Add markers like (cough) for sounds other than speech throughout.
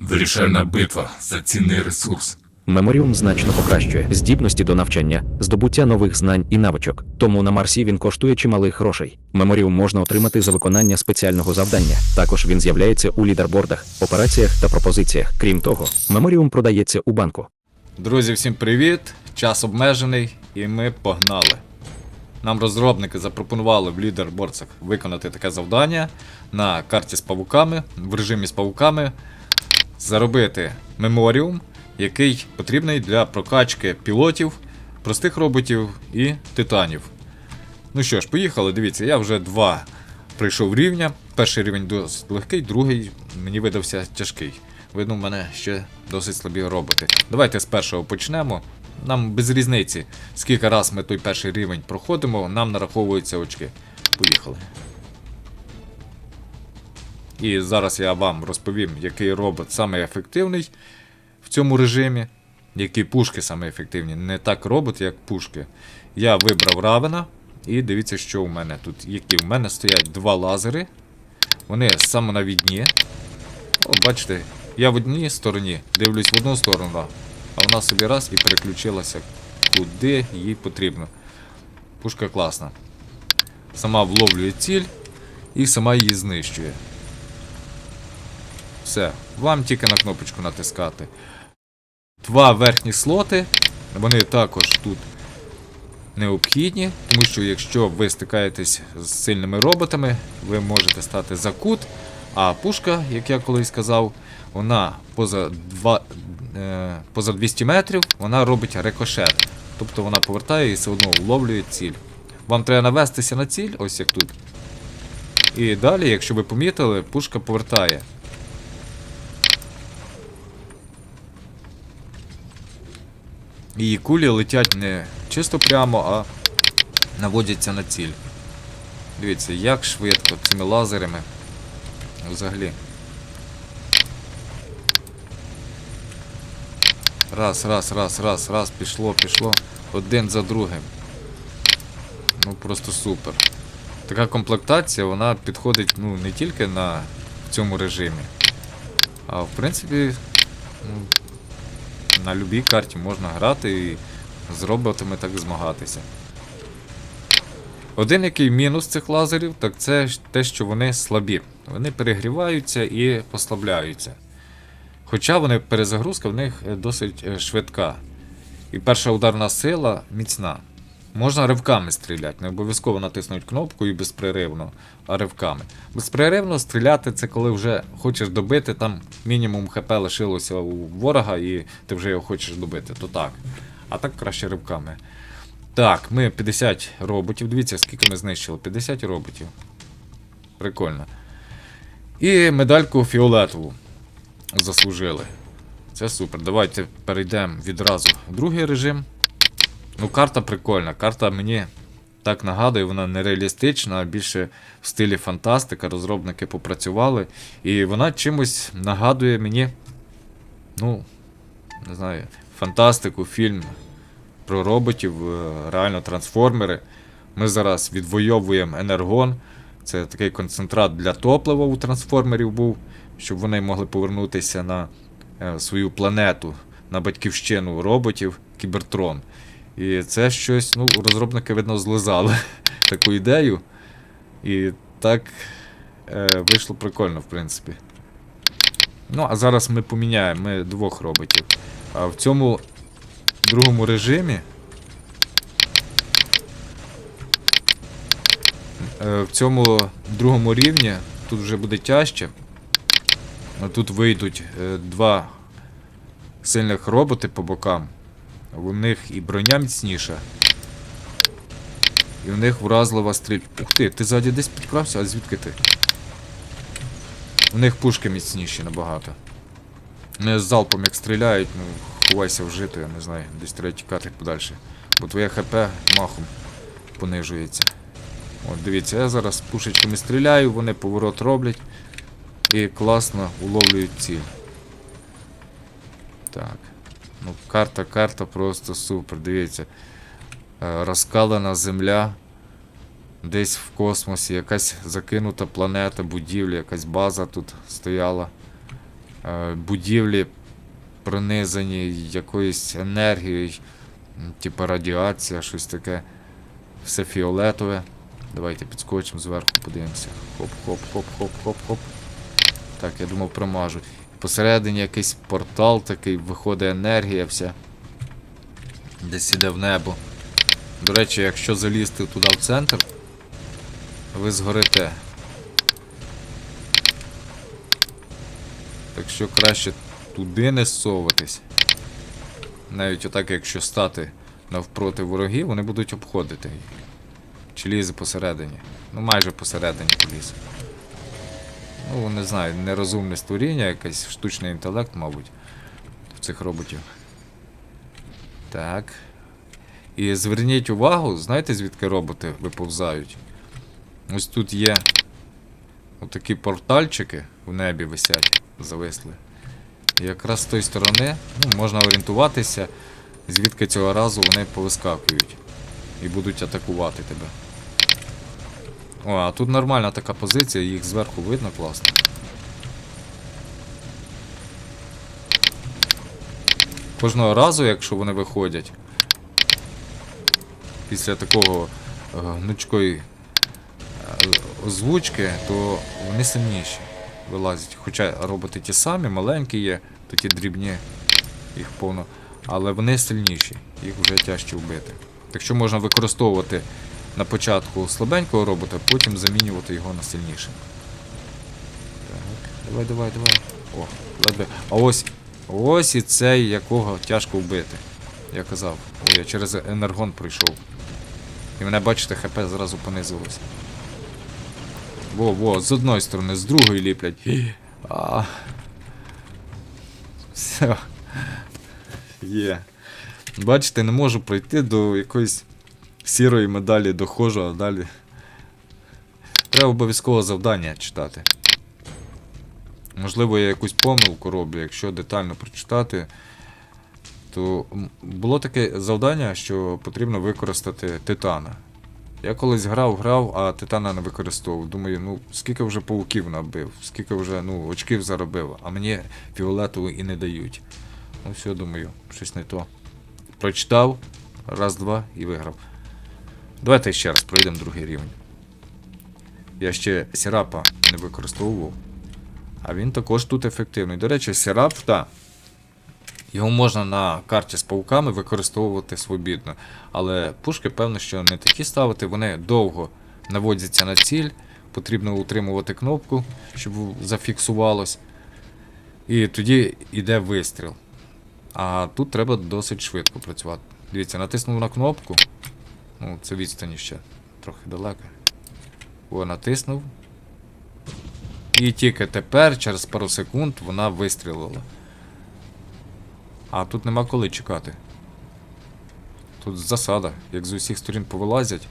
Вирішальна битва за цінний ресурс. Меморіум значно покращує здібності до навчання, здобуття нових знань і навичок. Тому на Марсі він коштує чималих грошей. Меморіум можна отримати за виконання спеціального завдання. Також він з'являється у лідербордах, операціях та пропозиціях. Крім того, меморіум продається у банку. Друзі, всім привіт! Час обмежений і ми погнали. Нам розробники запропонували в лідерборцах виконати таке завдання на карті з павуками, в режимі з павуками, заробити меморіум, який потрібний для прокачки пілотів, простих роботів і титанів. Ну що ж, поїхали, дивіться, я вже два пройшов рівня. Перший рівень досить легкий, другий мені видався тяжкий. Видно, в мене ще досить слабі роботи. Давайте з першого почнемо. Нам без різниці, скільки раз ми той перший рівень проходимо, нам нараховуються очки. Поїхали. І зараз я вам розповім, який робот саме ефективний в цьому режимі, які пушки саме ефективні. Не так робот, як пушки. Я вибрав Равена. І дивіться, що у мене тут. Які в мене стоять два лазери. Вони самонавідні. О, бачите, я в одній стороні дивлюсь в одну сторону, а вона собі раз і переключилася куди їй потрібно. Пушка класна. Сама вловлює ціль і сама її знищує. Все, вам тільки на кнопочку натискати. Два верхні слоти, вони також тут необхідні, тому що якщо ви стикаєтесь з сильними роботами, ви можете стати за кут, а пушка, як я колись казав, вона поза, два, е, поза 200 метрів вона робить рикошет. Тобто вона повертає і все одно вловлює ціль. Вам треба навестися на ціль, ось як тут. І далі, якщо ви помітили, пушка повертає. Її кулі летять не чисто прямо, а наводяться на ціль. Дивіться, як швидко цими лазерами. Взагалі. Раз, раз, раз, раз, раз, пішло, пішло. Один за другим. Ну просто супер. Така комплектація, вона підходить ну, не тільки на цьому режимі, а в принципі, ну, на любій карті можна грати і з роботами так змагатися. Один який мінус цих лазерів, так це те, що вони слабі. Вони перегріваються і послабляються. Хоча вони перезагрузка в них досить е, швидка. І перша ударна сила міцна. Можна ривками стріляти, не обов'язково натиснути кнопку і безпреривно, а ривками. Безпреривно стріляти це коли вже хочеш добити, там мінімум ХП лишилося у ворога і ти вже його хочеш добити, то так. А так краще ривками. Так, ми 50 роботів. Дивіться, скільки ми знищили? 50 роботів. Прикольно. І медальку фіолетову заслужили. Це супер. Давайте перейдемо відразу в другий режим. Ну, карта прикольна. Карта мені так нагадує, вона нереалістична, а більше в стилі фантастика. Розробники попрацювали. І вона чимось нагадує мені, ну, не знаю, фантастику, фільм про роботів, е, реально трансформери. Ми зараз відвоюємо енергон. Це такий концентрат для топлива у трансформерів був, щоб вони могли повернутися на е, свою планету, на батьківщину роботів Кібертрон. І це щось, ну, розробники, видно, злизали (laughs) таку ідею. І так е, вийшло прикольно, в принципі. Ну, а зараз ми поміняємо ми двох роботів. А в цьому другому режимі. е, В цьому другому рівні тут вже буде тяжче. Тут вийдуть е, два сильних роботи по бокам. У них і броня міцніша. І у них вразлива стріль. Ух ти, ти ззаді десь підкрався, а звідки ти? У них пушки міцніші набагато. Не з залпом як стріляють, ну ховайся вжити, я не знаю, десь треба тікати подальше. Бо твоє ХП махом понижується. От дивіться, я зараз пушечками стріляю, вони поворот роблять і класно уловлюють ціль. Так. Ну, карта, карта просто супер. Дивіться. Е, Розкалена земля. Десь в космосі, якась закинута планета, будівля, якась база тут стояла. е, будівлі пронизані якоюсь енергією, типу радіація, щось таке. Все фіолетове. Давайте підскочимо зверху, подивимося. Хоп, хоп, хоп, хоп, хоп, хоп. Так, я думав, промажу. Посередині якийсь портал такий, виходить енергія вся. Десь іде в небо. До речі, якщо залізти туди в центр, ви згорите. Так що краще туди не соватись. Навіть отак, якщо стати навпроти ворогів, вони будуть обходити. Чи лізе посередині. Ну майже посередині поліз. Ну, не знаю, нерозумне створіння, якийсь штучний інтелект, мабуть, в цих роботів. Так. І зверніть увагу, знаєте, звідки роботи виповзають? Ось тут є отакі портальчики в небі висять, зависли. І якраз з тої сторони ну, можна орієнтуватися, звідки цього разу вони повискакують і будуть атакувати тебе. О, а тут нормальна така позиція, їх зверху видно класно. Кожного разу, якщо вони виходять, після такого е, гнучкої е, озвучки, то вони сильніші вилазять. Хоча роботи ті самі, маленькі є, такі дрібні, їх повно. Але вони сильніші, їх вже тяжче вбити. Так що можна використовувати на початку слабенького робота, потім замінювати його на сильніший. Так, давай, давай, давай. О, ледве. А ось. Ось і цей, якого тяжко вбити. Я казав. Ой, я через енергон пройшов. І мене, бачите, ХП зразу понизилося. Во, во, з одної сторони, з другої ліплять. А. Все. Є. Бачите, не можу пройти до якоїсь сірої медалі доходжу, а далі. Треба обов'язково завдання читати. Можливо, я якусь помилку роблю, якщо детально прочитати. То було таке завдання, що потрібно використати титана. Я колись грав, грав, а титана не використовував. Думаю, ну скільки вже пауків набив, скільки вже ну, очків заробив, а мені фіолетову і не дають. Ну все, думаю, щось не то. Прочитав, раз-два і виграв. Давайте ще раз пройдемо другий рівень. Я ще сірапа не використовував. А він також тут ефективний. До речі, сірап, так. Його можна на карті з пауками використовувати свобідно. Але пушки, певно, що не такі ставити, вони довго наводяться на ціль. Потрібно утримувати кнопку, щоб зафіксувалось. І тоді йде вистріл. А тут треба досить швидко працювати. Дивіться, натиснув на кнопку. Ну, це відстані ще трохи далеко. О, натиснув. І тільки тепер, через пару секунд, вона вистрілила. А тут нема коли чекати. Тут засада, як з усіх сторін повилазять.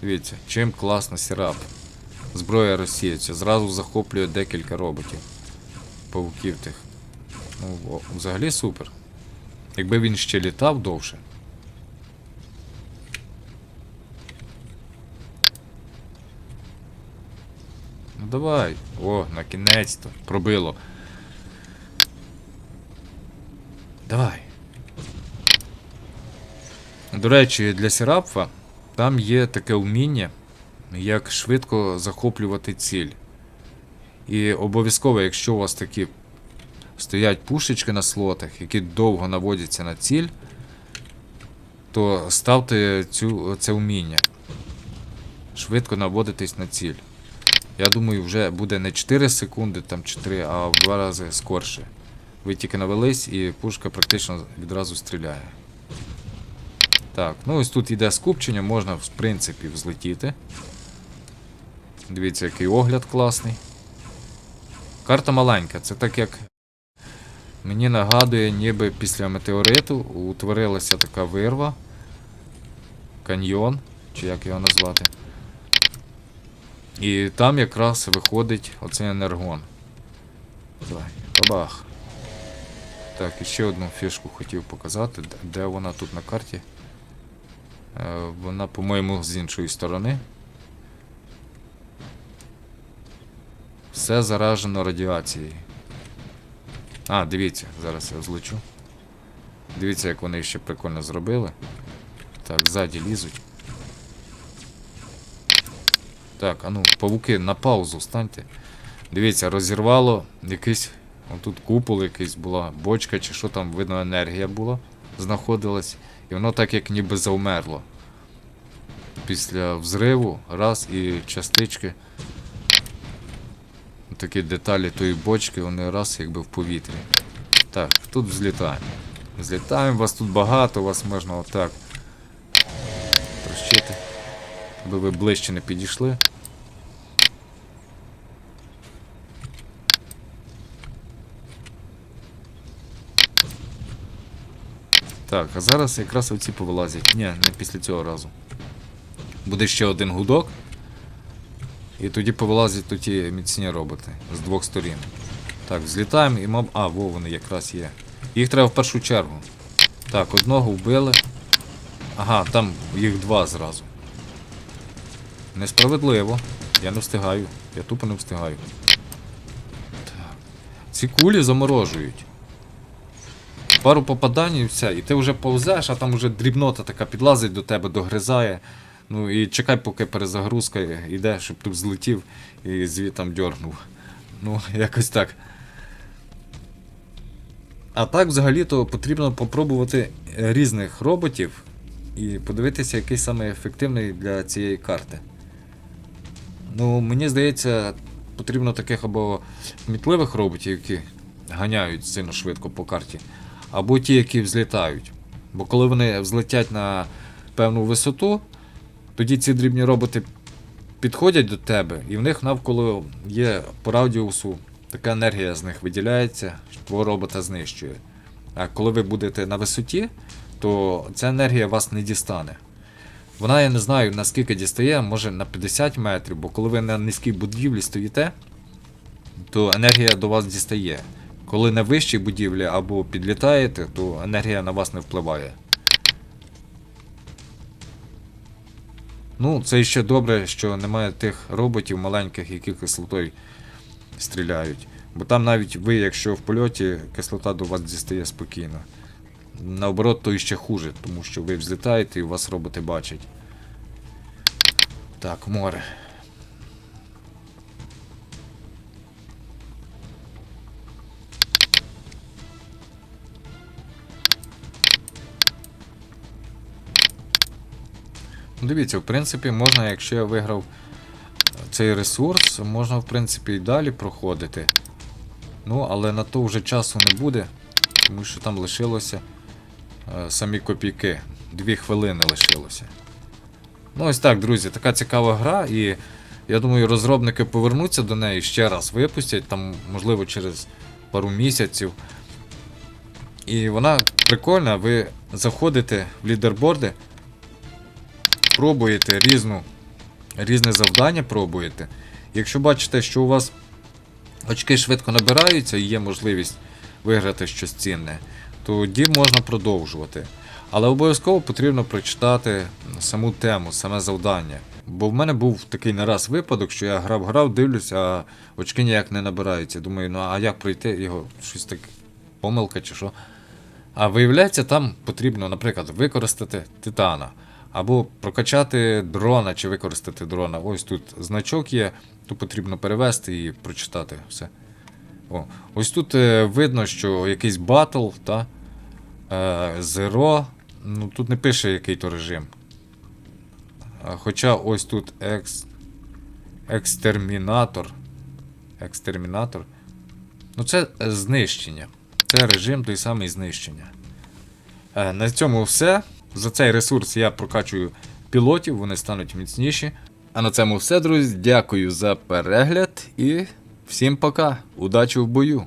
Дивіться, чим класно сірап. Зброя розсіється, зразу захоплює декілька роботів. Павуків тих. Ну, взагалі супер. Якби він ще літав довше. Ну давай. О, на кінець-то. Пробило. Давай. До речі, для Сірапфа там є таке вміння, як швидко захоплювати ціль. І обов'язково, якщо у вас такі стоять пушечки на слотах, які довго наводяться на ціль, то ставте цю, це вміння. Швидко наводитись на ціль. Я думаю, вже буде не 4 секунди, там 4, а в 2 рази скорше. Ви тільки навелись і пушка практично відразу стріляє. Так, ну ось тут йде скупчення, можна в принципі взлетіти. Дивіться, який огляд класний. Карта маленька, це так як. Мені нагадує, ніби після метеориту утворилася така вирва. Каньйон, чи як його назвати. І там якраз виходить оцей енергон. Давай, бабах. Так, і ще одну фішку хотів показати. Де вона тут на карті? Е, Вона, по-моєму, з іншої сторони. Все заражено радіацією. А, дивіться, зараз я злечу. Дивіться, як вони ще прикольно зробили. Так, ззаді лізуть. Так, а ну, павуки на паузу станьте. Дивіться, розірвало якийсь. Отут купол якийсь була, бочка чи що там, видно, енергія була, знаходилась. І воно так як ніби завмерло. Після взриву, раз і частички. Такі деталі тої бочки, вони раз якби в повітрі. Так, тут взлітаємо. Злітаємо, вас тут багато, вас можна отак трощити. Аби ви ближче не підійшли. Так, а зараз якраз оці повилазять. Ні, не після цього разу. Буде ще один гудок. І тоді повилазять тут ті міцні роботи з двох сторін. Так, взлітаємо і маб. А, во, вони якраз є. Їх треба в першу чергу. Так, одного вбили. Ага, там їх два зразу. Несправедливо. Я не встигаю. Я тупо не встигаю. Так. Ці кулі заморожують. Пару попадань і все, і ти вже повзеш, а там вже дрібнота така підлазить до тебе, догризає. Ну і чекай, поки перезагрузка йде, щоб ти злетів і звітом дьорнув. Ну, якось так. А так, взагалі-то потрібно попробувати різних роботів і подивитися, який саме ефективний для цієї карти. Ну, мені здається, потрібно таких або мітливих роботів, які ганяють сильно швидко по карті, або ті, які взлітають. Бо коли вони взлетять на певну висоту, тоді ці дрібні роботи підходять до тебе, і в них навколо є по радіусу така енергія з них виділяється, що твого робота знищує. А коли ви будете на висоті, то ця енергія вас не дістане. Вона, я не знаю, наскільки дістає, може на 50 метрів, бо коли ви на низькій будівлі стоїте, то енергія до вас дістає. Коли на вищій будівлі або підлітаєте, то енергія на вас не впливає. Ну, це ще добре, що немає тих роботів маленьких, які кислотою стріляють. Бо там навіть ви, якщо в польоті, кислота до вас дістає спокійно. Наоборот, то іще хуже, тому що ви взлітаєте і вас роботи бачать. Так, море. Дивіться, в принципі, можна, якщо я виграв цей ресурс, можна, в принципі, і далі проходити. Ну, але на то вже часу не буде, тому що там лишилося е, самі копійки. Дві хвилини лишилося. Ну, ось так, друзі, така цікава гра, і я думаю, розробники повернуться до неї ще раз випустять, там, можливо, через пару місяців. І вона прикольна, ви заходите в лідерборди, пробуєте різну, різне завдання пробуєте. Якщо бачите, що у вас очки швидко набираються і є можливість виграти щось цінне, тоді можна продовжувати. Але обов'язково потрібно прочитати саму тему, саме завдання. Бо в мене був такий не раз випадок, що я грав, грав, дивлюся, а очки ніяк не набираються. Думаю, ну а як пройти його? Щось так помилка чи що. А виявляється, там потрібно, наприклад, використати титана. Або прокачати дрона чи використати дрона. Ось тут значок є, тут потрібно перевести і прочитати все. О, ось тут е, видно, що якийсь батл, та? Е, Zero. Ну тут не пише який то режим. Хоча ось тут екс... Екстермінатор. Екстермінатор. Ну це е, знищення. Це режим той самий знищення. Е, На цьому все. За цей ресурс я прокачую пілотів, вони стануть міцніші. А на цьому все, друзі. Дякую за перегляд і всім пока. Удачі в бою!